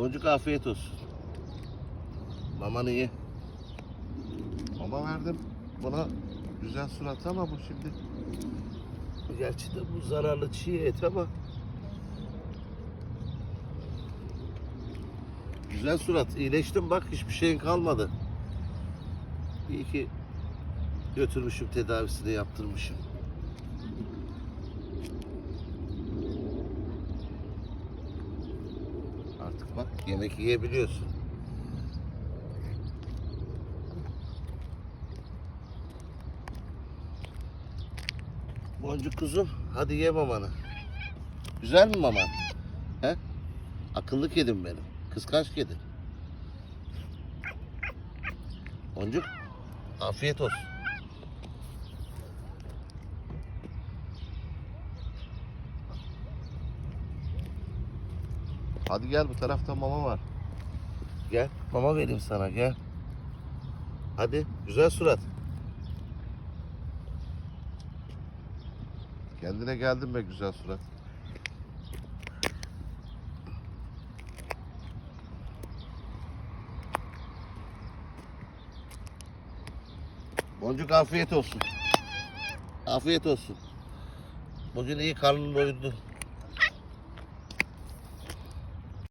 Boncuk afiyet olsun. Mamanı ye. Mama verdim. Buna güzel surat ama bu şimdi. Gerçi de bu zararlı çiğ et ama. Güzel surat. İyileştim bak hiçbir şeyin kalmadı. İyi ki götürmüşüm tedavisini yaptırmışım. Artık bak yemek yiyebiliyorsun. Boncuk kuzum hadi ye mamanı. Güzel mi maman? He? Akıllı kedim benim. Kıskanç kedi. Boncuk afiyet olsun. Hadi gel bu tarafta mama var. Gel mama vereyim sana gel. Hadi güzel surat. Kendine geldin be güzel surat. Boncuk afiyet olsun. Afiyet olsun. Bugün iyi karnın doydu.